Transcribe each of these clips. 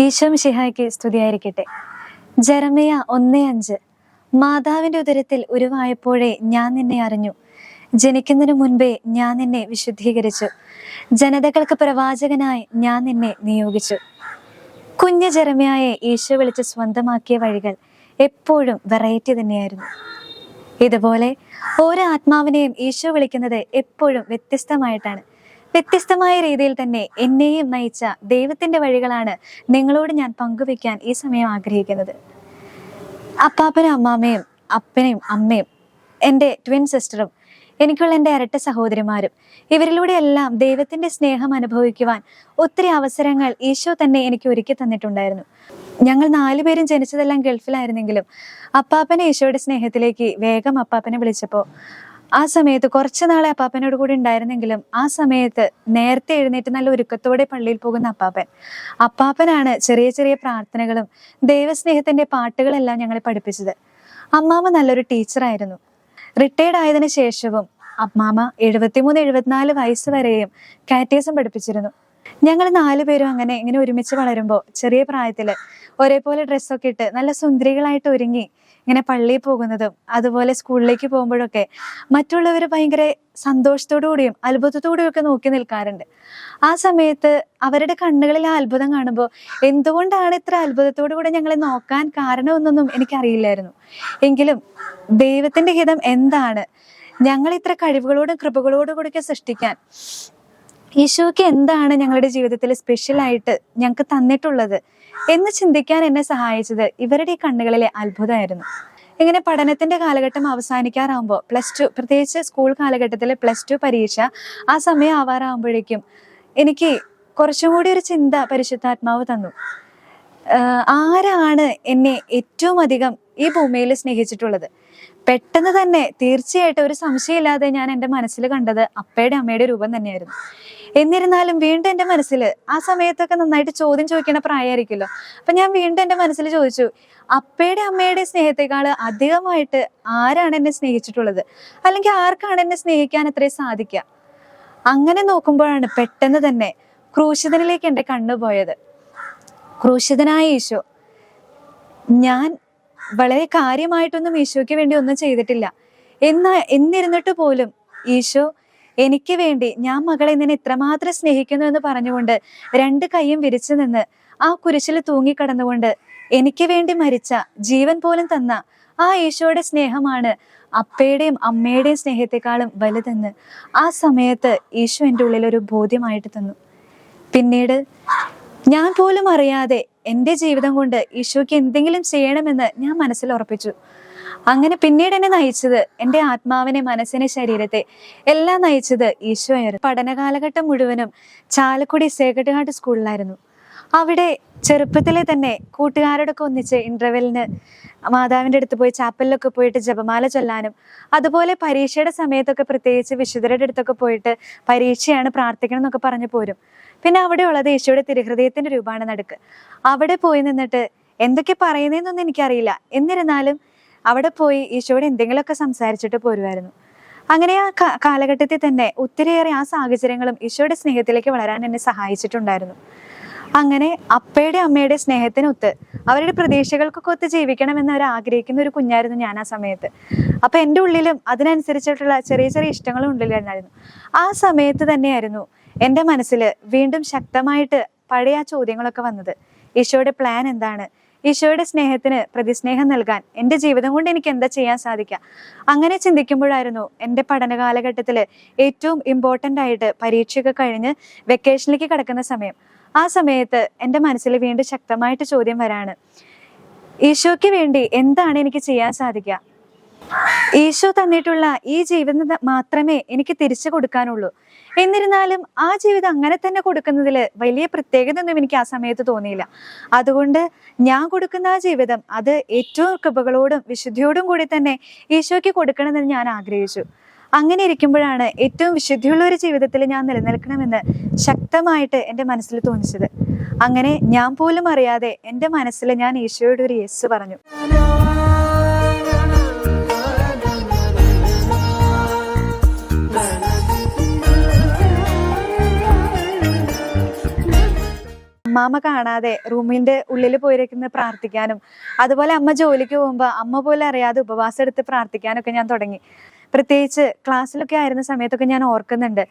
ഈശോ ഷിഹായ്ക്ക് സ്തുതിയായിരിക്കട്ടെ. ജറമയ ഒന്നേ അഞ്ച്. മാതാവിന്റെ ഉദരത്തിൽ ഉരുവായപ്പോഴേ ഞാൻ നിന്നെ അറിഞ്ഞു. ജനിക്കുന്നതിനു മുൻപേ ഞാൻ നിന്നെ വിശുദ്ധീകരിച്ചു. ജനതകൾക്ക് പ്രവാചകനായി ഞാൻ നിന്നെ നിയോഗിച്ചു. കുഞ്ഞു ജെറമയായെ ഈശോ വിളിച്ച് സ്വന്തമാക്കിയ വഴികൾ എപ്പോഴും വെറൈറ്റി തന്നെയായിരുന്നു. ഇതുപോലെ ഓരോ ആത്മാവിനെയും ഈശോ വിളിക്കുന്നത് എപ്പോഴും വ്യത്യസ്തമായിട്ടാണ്. വ്യത്യസ്തമായ രീതിയിൽ തന്നെ എന്നെയും നയിച്ച ദൈവത്തിന്റെ വഴികളാണ് നിങ്ങളോട് ഞാൻ പങ്കുവെക്കാൻ ഈ സമയം ആഗ്രഹിക്കുന്നത്. അപ്പാപ്പനും അമ്മാമ്മയും അപ്പനെയും അമ്മയും എന്റെ ട്വിൻ സിസ്റ്ററും എനിക്കുള്ള എന്റെ ഇരട്ട സഹോദരിമാരും ഇവരിലൂടെയെല്ലാം ദൈവത്തിന്റെ സ്നേഹം അനുഭവിക്കുവാൻ ഒത്തിരി അവസരങ്ങൾ ഈശോ തന്നെ എനിക്ക് ഒരുക്കി തന്നിട്ടുണ്ടായിരുന്നു. ഞങ്ങൾ നാലുപേരും ജനിച്ചതെല്ലാം ഗൾഫിലായിരുന്നെങ്കിലും അപ്പാപ്പനെ ഈശോയുടെ സ്നേഹത്തിലേക്ക് വേഗം അപ്പാപ്പനെ വിളിച്ചപ്പോൾ ആ സമയത്ത് കുറച്ച് നാളെ അപ്പാപ്പനോട് കൂടി ഉണ്ടായിരുന്നെങ്കിലും ആ സമയത്ത് നേരത്തെ എഴുന്നേറ്റ് നല്ല ഒരുക്കത്തോടെ പള്ളിയിൽ പോകുന്ന അപ്പാപ്പൻ. അപ്പാപ്പനാണ് ചെറിയ ചെറിയ പ്രാർത്ഥനകളും ദൈവസ്നേഹത്തിന്റെ പാട്ടുകളെല്ലാം ഞങ്ങളെ പഠിപ്പിച്ചത്. അമ്മാമ്മ നല്ലൊരു ടീച്ചറായിരുന്നു. റിട്ടയർഡ് ആയതിനു ശേഷവും അമ്മാമ എഴുപത്തിമൂന്ന് എഴുപത്തിനാല് വയസ്സ് വരെയും കാറ്റേസം പഠിപ്പിച്ചിരുന്നു. ഞങ്ങൾ നാലുപേരും അങ്ങനെ ഇങ്ങനെ ഒരുമിച്ച് വളരുമ്പോൾ ചെറിയ പ്രായത്തിൽ ഒരേപോലെ ഡ്രസ്സൊക്കെ ഇട്ട് നല്ല സുന്ദരികളായിട്ട് ഒരുങ്ങി ഇങ്ങനെ പള്ളിയിൽ പോകുന്നതും അതുപോലെ സ്കൂളിലേക്ക് പോകുമ്പോഴൊക്കെ മറ്റുള്ളവർ ഭയങ്കര സന്തോഷത്തോടു കൂടിയും അത്ഭുതത്തോടും ഒക്കെ നോക്കി നിൽക്കാറുണ്ട്. ആ സമയത്ത് അവരുടെ കണ്ണുകളിൽ ആ അത്ഭുതം കാണുമ്പോൾ എന്തുകൊണ്ടാണ് ഇത്ര അത്ഭുതത്തോടു കൂടെ ഞങ്ങളെ നോക്കാൻ കാരണമെന്നൊന്നും എനിക്കറിയില്ലായിരുന്നു. എങ്കിലും ദൈവത്തിന്റെ ഹിതം എന്താണ്? ഞങ്ങൾ ഇത്ര കഴിവുകളോടും കൃപകളോടും കൂടിയൊക്കെ സൃഷ്ടിക്കാൻ ഈശോയ്ക്ക് എന്താണ് ഞങ്ങളുടെ ജീവിതത്തിൽ സ്പെഷ്യലായിട്ട് ഞങ്ങൾക്ക് തന്നിട്ടുള്ളത്? എന്ന് ചിന്തിക്കാൻ എന്നെ സഹായിച്ചത് ഇവരുടെ കണ്ണുകളിലെ അത്ഭുതമായിരുന്നു. ഇങ്ങനെ പഠനത്തിന്റെ കാലഘട്ടം അവസാനിക്കാറാകുമ്പോൾ പ്ലസ് ടു പ്രത്യേകിച്ച് സ്കൂൾ കാലഘട്ടത്തിലെ പ്ലസ് ടു പരീക്ഷ ആ സമയം ആവാറാകുമ്പോഴേക്കും എനിക്ക് കുറച്ചും കൂടി ഒരു ചിന്ത പരിശുദ്ധാത്മാവ് തന്നു. ആരാണ് എന്നെ ഏറ്റവും അധികം ഈ ഭൂമിയിൽ സ്നേഹിച്ചിട്ടുള്ളത്? പെട്ടെന്ന് തന്നെ തീർച്ചയായിട്ടും ഒരു സംശയമില്ലാതെ ഞാൻ എന്റെ മനസ്സിൽ കണ്ടത് അപ്പയുടെ അമ്മയുടെ രൂപം തന്നെയായിരുന്നു. എന്നിരുന്നാലും വീണ്ടും എന്റെ മനസ്സിൽ ആ സമയത്തൊക്കെ നന്നായിട്ട് ചോദ്യം ചോദിക്കേണ്ട പ്രായമായിരിക്കുമല്ലോ. അപ്പം ഞാൻ വീണ്ടും എന്റെ മനസ്സിൽ ചോദിച്ചു അപ്പയുടെ അമ്മയുടെ സ്നേഹത്തെക്കാൾ അധികമായിട്ട് ആരാണ് എന്നെ സ്നേഹിച്ചിട്ടുള്ളത്? അല്ലെങ്കിൽ ആർക്കാണ് എന്നെ സ്നേഹിക്കാൻ അത്രയും സാധിക്കുക? അങ്ങനെ നോക്കുമ്പോഴാണ് പെട്ടെന്ന് തന്നെ ക്രൂശിതനിലേക്ക് എന്റെ കണ്ണു പോയത്. ക്രൂശിതനായ ഈശോ ഞാൻ വളരെ കാര്യമായിട്ടൊന്നും ഈശോയ്ക്ക് വേണ്ടി ഒന്നും ചെയ്തിട്ടില്ല. എന്നാ എന്നിരുന്നിട്ട് പോലും ഈശോ എനിക്ക് വേണ്ടി ഞാൻ മകളെ നിന്നെ ഇത്രമാത്രം സ്നേഹിക്കുന്നു എന്ന് പറഞ്ഞുകൊണ്ട് രണ്ട് കൈയും വിരിച്ചു നിന്ന് ആ കുരിശിൽ തൂങ്ങിക്കടന്നുകൊണ്ട് എനിക്ക് വേണ്ടി മരിച്ച ജീവൻ പോലും തന്ന ആ ഈശോയുടെ സ്നേഹമാണ് അപ്പയുടെയും അമ്മയുടെയും സ്നേഹത്തെക്കാളും വലുതെന്ന് ആ സമയത്ത് ഈശോ എന്റെ ഉള്ളിൽ ഒരു ബോധ്യമായിട്ട് തന്നു. പിന്നീട് ഞാൻ പോലും അറിയാതെ എന്റെ ജീവിതം കൊണ്ട് ഈശോയ്ക്ക് എന്തെങ്കിലും ചെയ്യണമെന്ന് ഞാൻ മനസ്സിൽ ഉറപ്പിച്ചു. അങ്ങനെ പിന്നീട് എന്നെ നയിച്ചത് എന്റെ ആത്മാവിനെ മനസ്സിനെ ശരീരത്തെ എല്ലാം നയിച്ചത് ഈശോ ആയിരുന്നു. പഠന കാലഘട്ടം മുഴുവനും ചാലക്കുടി സേക്രട്ട് ഹാർട്ട് സ്കൂളിലായിരുന്നു. അവിടെ ചെറുപ്പത്തിലെ തന്നെ കൂട്ടുകാരോടൊക്കെ ഒന്നിച്ച് ഇന്റർവെല്ലിന് മാതാവിന്റെ അടുത്ത് പോയി ചാപ്പലിലൊക്കെ പോയിട്ട് ജപമാല ചൊല്ലാനും അതുപോലെ പരീക്ഷയുടെ സമയത്തൊക്കെ പ്രത്യേകിച്ച് വിശുദ്ധരുടെ അടുത്തൊക്കെ പോയിട്ട് പരീക്ഷയാണ് പ്രാർത്ഥിക്കണം എന്നൊക്കെ പറഞ്ഞു പോരും. പിന്നെ അവിടെ ഉള്ളത് യേശുവിടെ തിരുഹൃദയത്തിന്റെ രൂപമാണ് നടുക്ക്. അവിടെ പോയി നിന്നിട്ട് എന്തൊക്കെ പറയുന്നതെന്നൊന്നും എനിക്കറിയില്ല. എന്നിരുന്നാലും അവിടെ പോയി ഈശോയോട് എന്തെങ്കിലുമൊക്കെ സംസാരിച്ചിട്ട് പോരുമായിരുന്നു അങ്ങനെ ആ കാലഘട്ടത്തിൽ തന്നെ ഒത്തിരിയേറെ ആ സാഹചര്യങ്ങളും ഈശോയുടെ സ്നേഹത്തിലേക്ക് വളരാൻ എന്നെ സഹായിച്ചിട്ടുണ്ടായിരുന്നു. അങ്ങനെ അപ്പയുടെ അമ്മയുടെ സ്നേഹത്തിനൊത്ത് അവരുടെ പ്രതീക്ഷകൾക്കൊക്കെ ഒത്ത് ജീവിക്കണമെന്ന് അവർ ആഗ്രഹിക്കുന്ന ഒരു കുഞ്ഞായിരുന്നു ഞാൻ ആ സമയത്ത്. അപ്പൊ എന്റെ ഉള്ളിലും അതിനനുസരിച്ചിട്ടുള്ള ചെറിയ ചെറിയ ഇഷ്ടങ്ങളും ഉള്ളിലുണ്ടായിരുന്നു ആ സമയത്ത് തന്നെയായിരുന്നു എന്റെ മനസ്സിൽ വീണ്ടും ശക്തമായിട്ട് പഴയ ആ ചോദ്യങ്ങളൊക്കെ വന്നത്. ഈശോയുടെ പ്ലാൻ എന്താണ്? ഈശോയുടെ സ്നേഹത്തിന് പ്രതിസ്നേഹം നൽകാൻ എന്റെ ജീവിതം കൊണ്ട് എനിക്ക് എന്താ ചെയ്യാൻ സാധിക്കുക? അങ്ങനെ ചിന്തിക്കുമ്പോഴായിരുന്നു എന്റെ പഠന കാലഘട്ടത്തിൽ ഏറ്റവും ഇമ്പോർട്ടന്റ് ആയിട്ട് പരീക്ഷയൊക്കെ കഴിഞ്ഞ് വെക്കേഷനിലേക്ക് കിടക്കുന്ന സമയം. ആ സമയത്ത് എന്റെ മനസ്സിൽ വീണ്ടും ശക്തമായിട്ട് ചോദ്യം വരാണ്. ഈശോയ്ക്ക് വേണ്ടി എന്താണ് എനിക്ക് ചെയ്യാൻ സാധിക്കുക? ഈശോ തന്നിട്ടുള്ള ഈ ജീവിതം മാത്രമേ എനിക്ക് തിരിച്ചു കൊടുക്കാനുള്ളൂ. എന്നിരുന്നാലും ആ ജീവിതം അങ്ങനെ തന്നെ കൊടുക്കുന്നതിൽ വലിയ പ്രത്യേകത ഒന്നും എനിക്ക് ആ സമയത്ത് തോന്നിയില്ല. അതുകൊണ്ട് ഞാൻ കൊടുക്കുന്ന ആ ജീവിതം അത് ഏറ്റവും കൃപകളോടും വിശുദ്ധിയോടും കൂടി തന്നെ ഈശോയ്ക്ക് കൊടുക്കണമെന്ന് ഞാൻ ആഗ്രഹിച്ചു. അങ്ങനെ ഇരിക്കുമ്പോഴാണ് ഏറ്റവും വിശുദ്ധിയുള്ള ഒരു ജീവിതത്തിൽ ഞാൻ നിലനിൽക്കണമെന്ന് ശക്തമായിട്ട് എന്റെ മനസ്സിൽ തോന്നിച്ചത്. അങ്ങനെ ഞാൻ പോലും അറിയാതെ എന്റെ മനസ്സിൽ ഞാൻ ഈശോയോട് ഒരു യെസ് പറഞ്ഞു. അമ്മാമ്മ കാണാതെ റൂമിന്റെ ഉള്ളിൽ പോയിരിക്കുന്ന പ്രാർത്ഥിക്കാനും അതുപോലെ അമ്മ ജോലിക്ക് പോകുമ്പോൾ അമ്മ പോലെ അറിയാതെ ഉപവാസം എടുത്ത് പ്രാർത്ഥിക്കാനൊക്കെ ഞാൻ തുടങ്ങി. പ്രത്യേകിച്ച് ക്ലാസ്സിലൊക്കെ ആയിരുന്ന സമയത്തൊക്കെ ഞാൻ ഓർക്കുന്നുണ്ട്.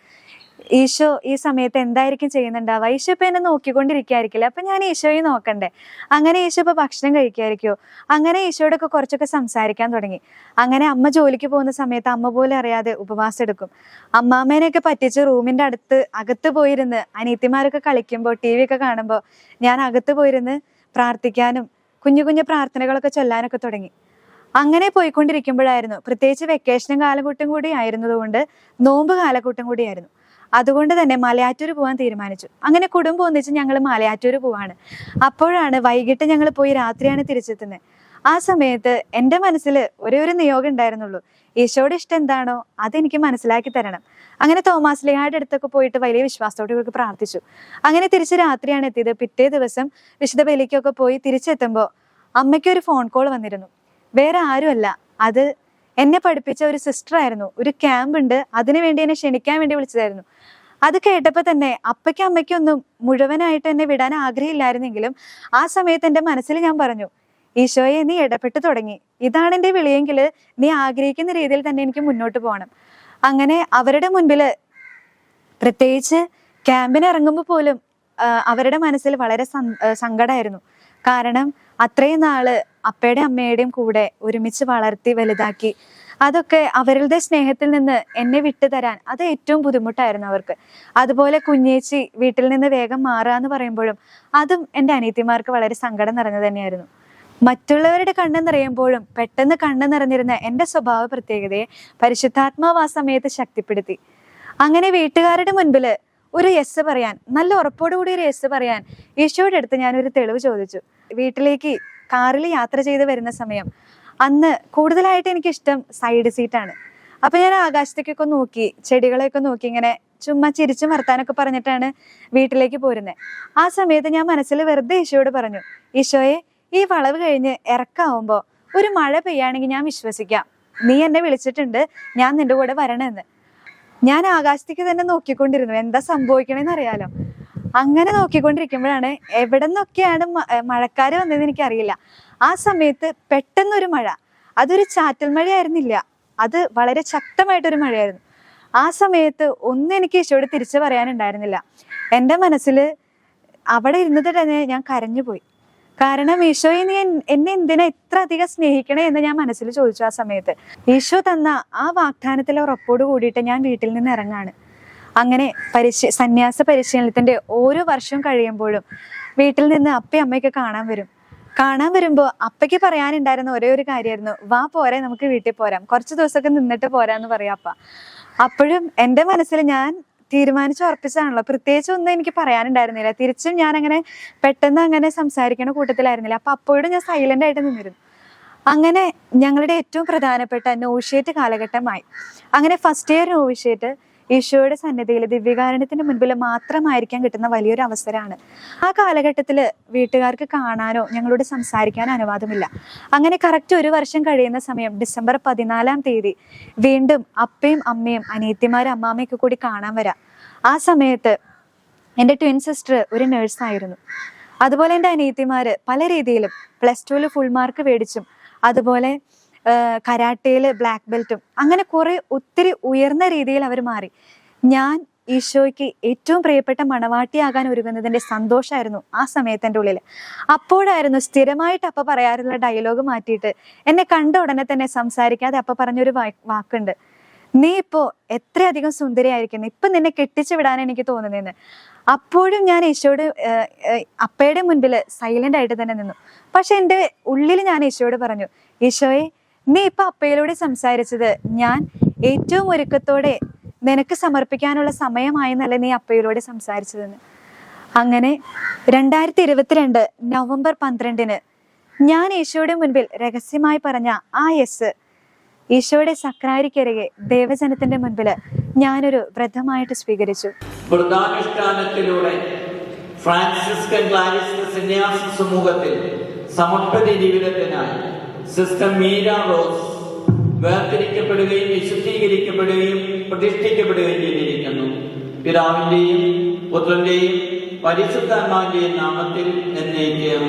ഈശോ ഈ സമയത്ത് എന്തായിരിക്കും ചെയ്യുന്നുണ്ടാവുക? ഈശോ ഇപ്പൊ എന്നെ നോക്കിക്കൊണ്ടിരിക്കുകയായിരിക്കില്ല? അപ്പൊ ഞാൻ ഈശോയെ നോക്കണ്ടേ? അങ്ങനെ ഈശോ ഇപ്പൊ ഭക്ഷണം കഴിക്കായിരിക്കോ അങ്ങനെ ഈശോയോടൊക്കെ കുറച്ചൊക്കെ സംസാരിക്കാൻ തുടങ്ങി. അങ്ങനെ അമ്മ ജോലിക്ക് പോകുന്ന സമയത്ത് അമ്മ പോലും അറിയാതെ ഉപവാസം എടുക്കും. അമ്മാമ്മേനെയൊക്കെ പറ്റിച്ച് റൂമിന്റെ അടുത്ത് അകത്ത് പോയിരുന്ന് അനീത്തിമാരൊക്കെ കളിക്കുമ്പോൾ ടി വി ഒക്കെ കാണുമ്പോൾ ഞാൻ അകത്ത് പോയിരുന്ന് പ്രാർത്ഥിക്കാനും കുഞ്ഞു കുഞ്ഞു പ്രാർത്ഥനകളൊക്കെ ചൊല്ലാനൊക്കെ തുടങ്ങി. അങ്ങനെ പോയിക്കൊണ്ടിരിക്കുമ്പോഴായിരുന്നു. പ്രത്യേകിച്ച് വെക്കേഷനും കാലഘട്ടം കൂടി ആയിരുന്നതുകൊണ്ട് നോമ്പ് കാലഘട്ടം കൂടിയായിരുന്നു. അതുകൊണ്ട് തന്നെ മലയാറ്റൂർ പോകാൻ തീരുമാനിച്ചു. അങ്ങനെ കുടുംബം ഒന്നിച്ച് ഞങ്ങൾ മലയാറ്റൂർ പോവാണ്. അപ്പോഴാണ് വൈകിട്ട് ഞങ്ങൾ പോയി രാത്രിയാണ് തിരിച്ചെത്തുന്നത് ആ സമയത്ത് എന്റെ മനസ്സിൽ ഒരേ ഒരു നിയോഗം ഉണ്ടായിരുന്നുള്ളൂ. ഈശോയുടെ ഇഷ്ടം എന്താണോ അതെനിക്ക് മനസ്സിലാക്കി തരണം. അങ്ങനെ തോമാസ് ലിഹായുടെ അടുത്തൊക്കെ പോയിട്ട് വലിയ വിശ്വാസത്തോടെ ഇവർക്ക് പ്രാർത്ഥിച്ചു. അങ്ങനെ തിരിച്ച് രാത്രിയാണ് എത്തിയത്. പിറ്റേ ദിവസം വിശുദ്ധ ബലിക്കൊക്കെ പോയി തിരിച്ചെത്തുമ്പോൾ അമ്മയ്ക്ക് ഒരു ഫോൺ കോൾ വന്നിരുന്നു. വേറെ ആരുമല്ല. അത് എന്നെ പഠിപ്പിച്ച ഒരു സിസ്റ്റർ ആയിരുന്നു. ഒരു ക്യാമ്പ് ഉണ്ട്. അതിനു വേണ്ടി എന്നെ ക്ഷണിക്കാൻ വേണ്ടി വിളിച്ചതായിരുന്നു. അത് കേട്ടപ്പോൾ തന്നെ അപ്പയ്ക്കും അമ്മയ്ക്കും ഒന്നും മുഴുവനായിട്ട് എന്നെ വിടാൻ ആഗ്രഹമില്ലായിരുന്നെങ്കിലും ആ സമയത്ത് എന്റെ മനസ്സിൽ ഞാൻ പറഞ്ഞു ഈശോയെ നീ ഇടപെട്ട് തുടങ്ങി. ഇതാണ് എന്റെ വിളിയെങ്കിൽ നീ ആഗ്രഹിക്കുന്ന രീതിയിൽ തന്നെ എനിക്ക് മുന്നോട്ട് പോകണം. അങ്ങനെ അവരുടെ മുൻപിൽ പ്രത്യേകിച്ച് ക്യാമ്പിന് ഇറങ്ങുമ്പോൾ പോലും അവരുടെ മനസ്സിൽ വളരെ സങ്കടമായിരുന്നു കാരണം അത്രയും നാൾ അപ്പയുടെയും അമ്മയുടെയും കൂടെ ഒരുമിച്ച് വളർത്തി വലുതാക്കി. അതൊക്കെ അവരുടെ സ്നേഹത്തിൽ നിന്ന് എന്നെ വിട്ടു തരാൻ അത് ഏറ്റവും ബുദ്ധിമുട്ടായിരുന്നു അവർക്ക്. അതുപോലെ കുഞ്ഞേച്ചി വീട്ടിൽ നിന്ന് വേഗം മാറുക എന്ന് പറയുമ്പോഴും അതും എന്റെ അനീതിമാർക്ക് വളരെ സങ്കടം നിറഞ്ഞു തന്നെയായിരുന്നു. മറ്റുള്ളവരുടെ കണ്ണ് നിറയുമ്പോഴും പെട്ടെന്ന് കണ്ണ് നിറഞ്ഞിരുന്ന എന്റെ സ്വഭാവ പ്രത്യേകതയെ പരിശുദ്ധാത്മാവ് ആ സമയത്ത് ശക്തിപ്പെടുത്തി. അങ്ങനെ വീട്ടുകാരുടെ മുൻപിൽ ഒരു യെസ് പറയാൻ നല്ല ഉറപ്പോടുകൂടി ഒരു യെസ് പറയാൻ ഈശോയുടെ അടുത്ത് ഞാനൊരു തെളിവ് ചോദിച്ചു. വീട്ടിലേക്ക് കാറിൽ യാത്ര ചെയ്ത് വരുന്ന സമയം. അന്ന് കൂടുതലായിട്ട് എനിക്ക് ഇഷ്ടം സൈഡ് സീറ്റാണ് അപ്പൊ ഞാൻ ആകാശത്തേക്കൊക്കെ നോക്കി ചെടികളെയൊക്കെ നോക്കി ഇങ്ങനെ ചുമ്മാ ചിരിച്ചു മറത്താനൊക്കെ പറഞ്ഞിട്ടാണ് വീട്ടിലേക്ക് പോരുന്നത് ആ സമയത്ത് ഞാൻ മനസ്സിൽ വെറുതെ ഈശോയോട് പറഞ്ഞു ഈശോയെ ഈ വളവ് കഴിഞ്ഞ് ഇറക്കാവുമ്പോ ഒരു മഴ പെയ്യാണെങ്കിൽ ഞാൻ വിശ്വസിക്കാം. നീ എന്നെ വിളിച്ചിട്ടുണ്ട് ഞാൻ നിന്റെ കൂടെ വരണമെന്ന്. ഞാൻ ആകാശത്തേക്ക് തന്നെ നോക്കിക്കൊണ്ടിരുന്നു എന്താ സംഭവിക്കണേന്ന് അറിയാലോ. അങ്ങനെ നോക്കിക്കൊണ്ടിരിക്കുമ്പോഴാണ് എവിടെ നിന്നൊക്കെയാണ് മ- ഏർ മഴക്കാര് വന്നതെന്ന് എനിക്കറിയില്ല. ആ സമയത്ത് പെട്ടെന്നൊരു മഴ. അതൊരു ചാറ്റൽ മഴയായിരുന്നില്ല. അത് വളരെ ശക്തമായിട്ടൊരു മഴയായിരുന്നു. ആ സമയത്ത് ഒന്നും എനിക്ക് ഈശോയോട് തിരിച്ചു പറയാനുണ്ടായിരുന്നില്ല. എന്റെ മനസ്സിൽ അവിടെ ഇരുന്നിട്ട് തന്നെ ഞാൻ കരഞ്ഞുപോയി കാരണം ഈശോയെ നീ എന്നെ എന്തിനാ ഇത്ര അധികം സ്നേഹിക്കണേ എന്ന് ഞാൻ മനസ്സിൽ ചോദിച്ചു ആ സമയത്ത്. ഈശോ തന്ന ആ വാഗ്ദാനത്തിലെ ഉറപ്പോട് കൂടിയിട്ട് ഞാൻ വീട്ടിൽ നിന്ന് ഇറങ്ങാണ്. അങ്ങനെ പരിശ സന്യാസ പരിശീലനത്തിന്റെ ഓരോ വർഷവും കഴിയുമ്പോഴും വീട്ടിൽ നിന്ന് അപ്പയും അമ്മയൊക്കെ കാണാൻ വരും. കാണാൻ വരുമ്പോൾ അപ്പയ്ക്ക് പറയാനുണ്ടായിരുന്ന ഒരേ ഒരു കാര്യമായിരുന്നു വാ പോരെ നമുക്ക് വീട്ടിൽ പോരാം. കുറച്ച് ദിവസമൊക്കെ നിന്നിട്ട് പോരാന്ന് പറയാം അപ്പ. അപ്പോഴും എന്റെ മനസ്സിൽ ഞാൻ തീരുമാനിച്ച് ഉറപ്പിച്ചാണല്ലോ പ്രത്യേകിച്ച് ഒന്നും എനിക്ക് പറയാനുണ്ടായിരുന്നില്ല. തിരിച്ചും ഞാൻ അങ്ങനെ പെട്ടെന്ന് അങ്ങനെ സംസാരിക്കുന്ന കൂട്ടത്തിലായിരുന്നില്ല. അപ്പൊ അപ്പോഴും ഞാൻ സൈലന്റ് ആയിട്ട് നിന്നിരുന്നു. അങ്ങനെ ഞങ്ങളുടെ ഏറ്റവും പ്രധാനപ്പെട്ട നോവിഷ്യേറ്റ് കാലഘട്ടമായി. അങ്ങനെ ഫസ്റ്റ് ഇയർ നോവിഷ്യേറ്റ് ഈശോയുടെ സന്നിധിയിൽ ദിവ്യകാരണത്തിന്റെ മുൻപിൽ മാത്രമായിരിക്കാൻ കിട്ടുന്ന വലിയൊരു അവസരമാണ്. ആ കാലഘട്ടത്തിൽ വീട്ടുകാർക്ക് കാണാനോ ഞങ്ങളോട് സംസാരിക്കാനോ അനുവാദമില്ല. അങ്ങനെ കറക്റ്റ് ഒരു വർഷം കഴിയുന്ന സമയം ഡിസംബർ പതിനാലാം തീയതി വീണ്ടും അപ്പയും അമ്മയും അനിയത്തിമാരും അമ്മാമ്മയൊക്കെ കൂടി കാണാൻ വരാം. ആ സമയത്ത് എന്റെ ട്വിൻ സിസ്റ്റർ ഒരു നേഴ്സായിരുന്നു അതുപോലെ എന്റെ അനിയത്തിമാര് പല രീതിയിലും പ്ലസ് ടുവിൽ ഫുൾ മാർക്ക് മേടിച്ചും. അതുപോലെ കരാട്ടയിൽ ബ്ലാക്ക് ബെൽറ്റും അങ്ങനെ കുറെ ഒത്തിരി ഉയർന്ന രീതിയിൽ അവർ മാറി. ഞാൻ ഈശോയ്ക്ക് ഏറ്റവും പ്രിയപ്പെട്ട മണവാട്ടിയാകാൻ ഒരുങ്ങുന്നതിന്റെ സന്തോഷമായിരുന്നു ആ സമയത്ത് എന്റെ ഉള്ളിൽ അപ്പോഴായിരുന്നു സ്ഥിരമായിട്ട് അപ്പ പറയാറുള്ള ഡയലോഗ് മാറ്റിയിട്ട് എന്നെ കണ്ട ഉടനെ തന്നെ സംസാരിക്കാതെ അപ്പ പറഞ്ഞൊരു വാക്കുണ്ട്. നീ ഇപ്പോൾ എത്രയധികം സുന്ദരിയായിരിക്കുന്നു. ഇപ്പം നിന്നെ കെട്ടിച്ചു വിടാൻ എനിക്ക് തോന്നുന്നതെന്ന് അപ്പോഴും ഞാൻ ഈശോയോട് അപ്പയുടെ മുൻപിൽ സൈലന്റ് ആയിട്ട് തന്നെ നിന്നു. പക്ഷെ എന്റെ ഉള്ളിൽ ഞാൻ ഈശോയോട് പറഞ്ഞു ഈശോയെ നീ ഇപ്പൊ അപ്പയിലൂടെ സംസാരിച്ചത് ഞാൻ ഏറ്റവും ഒരുക്കത്തോടെ നിനക്ക് സമർപ്പിക്കാനുള്ള സമയമായെന്നല്ല നീ അപ്പയിലൂടെ സംസാരിച്ചതെന്ന്. അങ്ങനെ രണ്ടായിരത്തി ഇരുപത്തിരണ്ട് നവംബർ പന്ത്രണ്ടിന് ഞാൻ ഈശോയുടെ മുൻപിൽ രഹസ്യമായി പറഞ്ഞ ആ യെസ് ഈശോയുടെ സക്രാരിക്കരികെ ദേവജനത്തിന്റെ മുൻപിൽ ഞാനൊരു വ്രതമായിട്ട് സ്വീകരിച്ചു. വ്രതാനുഷ്ഠാനത്തിലൂടെ ഫ്രാൻസിസ്കൻ ക്ലാരിസ്റ്റ് സന്യാസി സമൂഹത്തിൽ സമർപ്പിത ജീവിതത്തിനായി സിസ്റ്റർ മീര റോസ് വേർതിരിക്കപ്പെടുകയും വിശുദ്ധീകരിക്കപ്പെടുകയും പ്രതിഷ്ഠിക്കപ്പെടുകയും ചെയ്തിരിക്കുന്നു. പിതാവിന്റെയും പുത്രന്റെയും പരിശുദ്ധാത്മാവിന്റെയും നാമത്തിൽ എന്നേക്കും.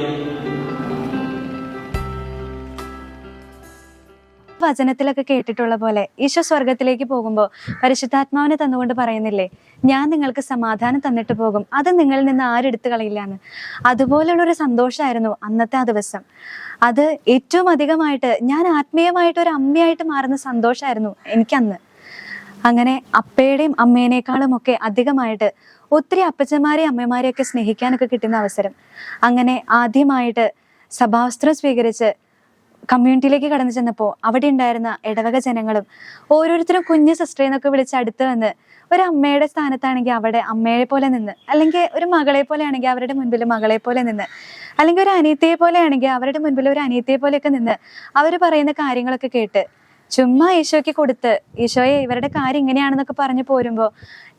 വചനത്തിലൊക്കെ കേട്ടിട്ടുള്ള പോലെ ഈശോ സ്വർഗത്തിലേക്ക് പോകുമ്പോൾ പരിശുദ്ധാത്മാവിനെ തന്നുകൊണ്ട് പറയുന്നില്ലേ ഞാൻ നിങ്ങൾക്ക് സമാധാനം തന്നിട്ട് പോകും. അത് നിങ്ങളിൽ നിന്ന് ആരെടുത്ത് കളയില്ല എന്ന്. അതുപോലുള്ള ഒരു സന്തോഷമായിരുന്നു അന്നത്തെ ആ ദിവസം. അത് ഏറ്റവും അധികമായിട്ട് ഞാൻ ആത്മീയമായിട്ട് ഒരു അമ്മയായിട്ട് മാറുന്ന സന്തോഷമായിരുന്നു എനിക്കന്ന്. അങ്ങനെ അപ്പയുടെയും അമ്മേനേക്കാളും ഒക്കെ അധികമായിട്ട് ഒത്തിരി അപ്പച്ചന്മാരെയും അമ്മമാരെയും ഒക്കെ സ്നേഹിക്കാനൊക്കെ കിട്ടുന്ന അവസരം. അങ്ങനെ ആദ്യമായിട്ട് സഭാവസ്ത്രം സ്വീകരിച്ച് കമ്മ്യൂണിറ്റിയിലേക്ക് കടന്നു ചെന്നപ്പോൾ അവിടെ ഉണ്ടായിരുന്ന ഇടവക ജനങ്ങളും ഓരോരുത്തരും കുഞ്ഞു സിസ്റ്റർ എന്നൊക്കെ വിളിച്ച് അടുത്ത് വന്ന് ഒരു അമ്മയുടെ സ്ഥാനത്താണെങ്കിൽ അവിടെ അമ്മയെ പോലെ നിന്ന് അല്ലെങ്കിൽ ഒരു മകളെ പോലെ ആണെങ്കിൽ അവരുടെ മുൻപിൽ മകളെ പോലെ നിന്ന് അല്ലെങ്കിൽ ഒരു അനിയത്തിയെ പോലെ ആണെങ്കിൽ അവരുടെ മുൻപിൽ ഒരു അനിയത്തിയെ പോലെയൊക്കെ നിന്ന് അവർ പറയുന്ന കാര്യങ്ങളൊക്കെ കേട്ട് ചുമ്മാ ഈശോയ്ക്ക് കൊടുത്ത് ഈശോയെ ഇവരുടെ കാര്യം ഇങ്ങനെയാണെന്നൊക്കെ പറഞ്ഞു പോരുമ്പോൾ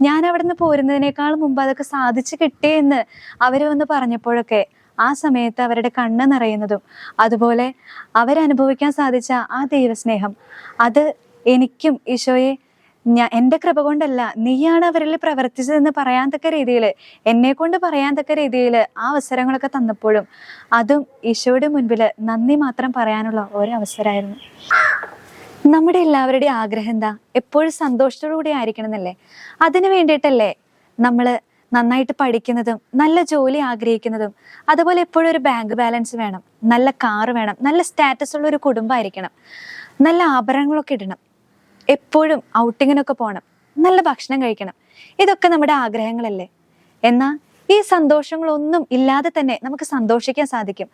ഞാൻ അവിടെ നിന്ന് പോരുന്നതിനേക്കാൾ മുമ്പ് അതൊക്കെ സാധിച്ചു കിട്ടിയെന്ന് അവർ വന്ന് പറഞ്ഞപ്പോഴൊക്കെ ആ സമയത്ത് അവരുടെ കണ്ണ് നിറയുന്നതും അതുപോലെ അവരനുഭവിക്കാൻ സാധിച്ച ആ ദൈവസ്നേഹം അത് എനിക്കും ഈശോയെ ഞാൻ എന്റെ കൃപ കൊണ്ടല്ല നീയാണ് അവരിൽ പ്രവർത്തിച്ചതെന്ന് പറയാൻ തക്ക രീതിയിൽ എന്നെ കൊണ്ട് പറയാൻ തക്ക രീതിയിൽ ആ അവസരങ്ങളൊക്കെ തന്നപ്പോഴും അതും ഈശോയുടെ മുൻപിൽ നന്ദി മാത്രം പറയാനുള്ള ഒരു അവസരമായിരുന്നു നമ്മുടെ എല്ലാവരുടെയും ആഗ്രഹം എന്താ? എപ്പോഴും സന്തോഷത്തോടു കൂടി ആയിരിക്കണം എന്നല്ലേ അതിനു വേണ്ടിയിട്ടല്ലേ നമ്മൾ നന്നായിട്ട് പഠിക്കുന്നതും നല്ല ജോലി ആഗ്രഹിക്കുന്നതും അതുപോലെ എപ്പോഴും ഒരു ബാങ്ക് ബാലൻസ് വേണം നല്ല കാറ് വേണം നല്ല സ്റ്റാറ്റസ് ഉള്ള ഒരു കുടുംബമായിരിക്കണം നല്ല ആഭരണങ്ങളൊക്കെ ഇടണം. എപ്പോഴും ഔട്ടിങ്ങിനൊക്കെ പോകണം നല്ല ഭക്ഷണം കഴിക്കണം. ഇതൊക്കെ നമ്മുടെ ആഗ്രഹങ്ങളല്ലേ? എന്നാൽ ഈ സന്തോഷങ്ങളൊന്നും ഇല്ലാതെ തന്നെ നമുക്ക് സന്തോഷിക്കാൻ സാധിക്കും.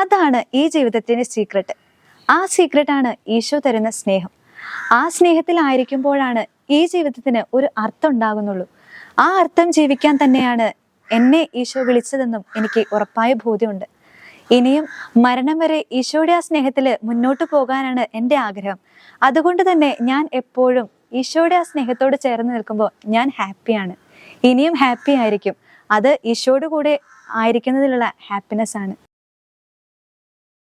അതാണ് ഈ ജീവിതത്തിന്റെ സീക്രട്ട് ആ സീക്രട്ടാണ് ഈശോ തരുന്ന സ്നേഹം. ആ സ്നേഹത്തിലായിരിക്കുമ്പോഴാണ് ഈ ജീവിതത്തിന് ഒരു അർത്ഥം ഉണ്ടാകുന്നുള്ളൂ. ആ അർത്ഥം ജീവിക്കാൻ തന്നെയാണ് എന്നെ ഈശോ വിളിച്ചതെന്നും എനിക്ക് ഉറപ്പായ ബോധ്യമുണ്ട്. ഇനിയും മരണം വരെ ഈശോയുടെ ആ സ്നേഹത്തിൽ മുന്നോട്ട് പോകാനാണ് എന്റെ ആഗ്രഹം. അതുകൊണ്ട് തന്നെ ഞാൻ എപ്പോഴും ഈശോയുടെ ആ സ്നേഹത്തോട് ചേർന്ന് നിൽക്കുമ്പോൾ ഞാൻ ഹാപ്പിയാണ്. ഇനിയും ഹാപ്പി ആയിരിക്കും. അത് ഈശോയുടെ കൂടെ ആയിരിക്കുന്നതിലുള്ള ഹാപ്പിനെസ് ആണ്